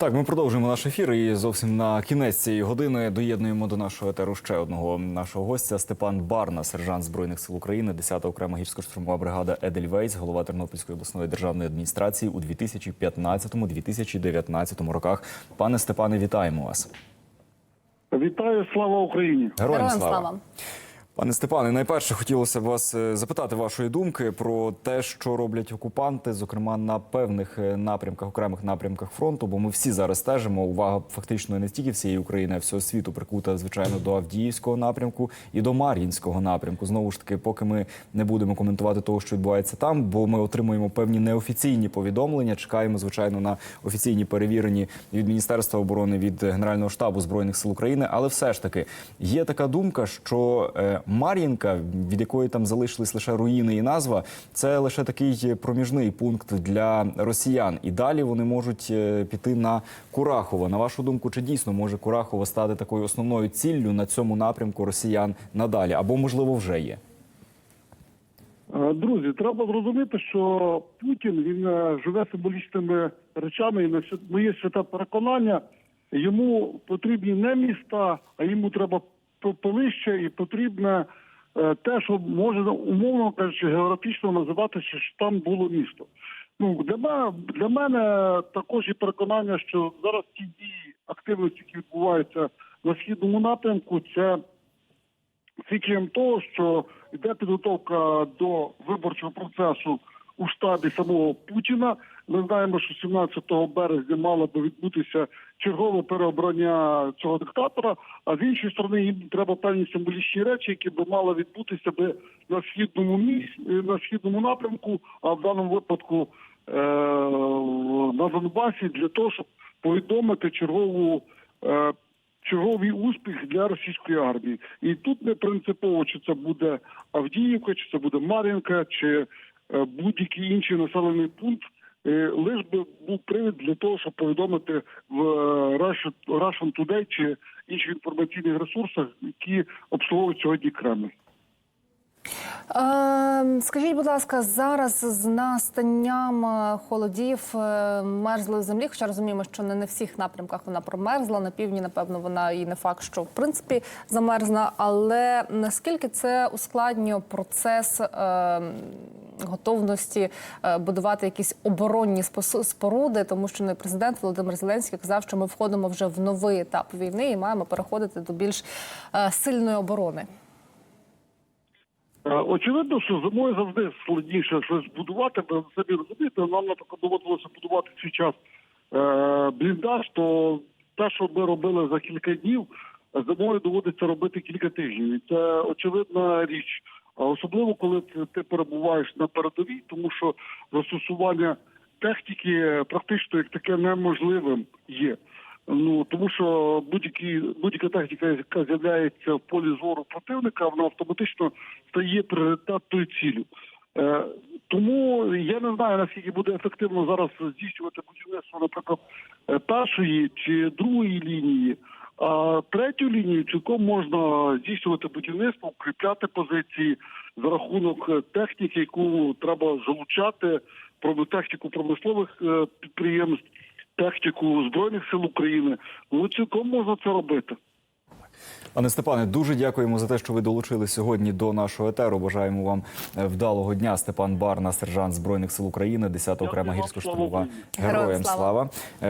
Так, ми продовжуємо наш ефір і зовсім на кінець цієї години доєднуємо до нашого етеру ще одного нашого гостя Степан Барна, сержант збройних сил України, 10-та окрема гірсько-штурмова бригада Едельвейс, голова Тернопільської обласної державної адміністрації у 2015-2019 роках. Пане Степане, вітаємо вас. Вітаю, слава Україні! Героям, Героям слава. слава. Пане Степане, найперше хотілося б вас е, запитати вашої думки про те, що роблять окупанти, зокрема на певних е, напрямках, окремих напрямках фронту. Бо ми всі зараз стежимо. Увага фактично не стільки всієї України, а всього світу прикута, звичайно, до Авдіївського напрямку і до Мар'їнського напрямку. Знову ж таки, поки ми не будемо коментувати того, що відбувається там, бо ми отримуємо певні неофіційні повідомлення. Чекаємо, звичайно, на офіційні перевірені від Міністерства оборони від Генерального штабу збройних сил України. Але все ж таки є така думка, що е, Мар'їнка, від якої там залишились лише руїни і назва, це лише такий проміжний пункт для росіян. І далі вони можуть е, піти на Курахово. На вашу думку, чи дійсно може Курахово стати такою основною ціллю на цьому напрямку росіян надалі? Або можливо вже є? Е, Друзі, треба зрозуміти, що Путін він е, живе символічними речами, і моє святе переконання йому потрібні не міста, а йому треба попелище і потрібне е, те, що може умовно кажучи, географічно називатися, що там було місто. Ну для мене для мене також є переконання, що зараз ті дії активності, які відбуваються на східному напрямку, це свідченням того, що йде підготовка до виборчого процесу у штабі самого Путіна. Ми знаємо, що 17 березня мало би відбутися чергове переобрання цього диктатора. А з іншої сторони, їм треба певні символічні речі, які би мали відбутися би на східному місці, на східному напрямку, а в даному випадку е- на Донбасі, для того, щоб повідомити чергову. Е- черговий успіх для російської армії. І тут не принципово, чи це буде Авдіївка, чи це буде Мар'їнка, чи е, будь-який інший населений пункт. Е, Лиш би був привід для того, щоб повідомити в е, Russia- Russian Today чи інших інформаційних ресурсах, які обслуговують сьогодні Кремль. Е, скажіть, будь ласка, зараз з настанням е, холодів е, мерзлої землі, хоча розуміємо, що не на всіх напрямках вона промерзла. На півдні, напевно, вона і не факт, що в принципі замерзла. Але наскільки це ускладнює процес е, готовності е, будувати якісь оборонні споруди, тому що не президент Володимир Зеленський казав, що ми входимо вже в новий етап війни і маємо переходити до більш е, сильної оборони. Е, Очевидно, що зимою завжди складніше щось будувати. Ви самі розумієте, нам наприклад доводилося будувати в свій час бліндаж, то те, що ми робили за кілька днів, зимою доводиться робити кілька тижнів. І це очевидна річ. А особливо коли ти- перебуваєш на передовій, тому що застосування техніки практично як таке неможливим є. Ну тому що будь-які будь-яка техніка, яка з'являється в полі зору противника, вона автоматично стає пріоритетною ціллю. Е, тому я не знаю наскільки буде ефективно зараз здійснювати будівництво, наприклад, е, першої чи другої лінії. А третю лінію цілком можна здійснювати будівництво, укріпляти позиції за рахунок е, техніки, яку треба залучати, про техніку промислових е, підприємств, техніку збройних сил України. Ну цілком можна це робити. Пане Степане, дуже дякуємо за те, що ви долучили сьогодні до нашого етеру. Бажаємо вам е, вдалого дня. Степан Барна, сержант збройних сил України, 10-та окрема гірсько штурмова героям слава. слава.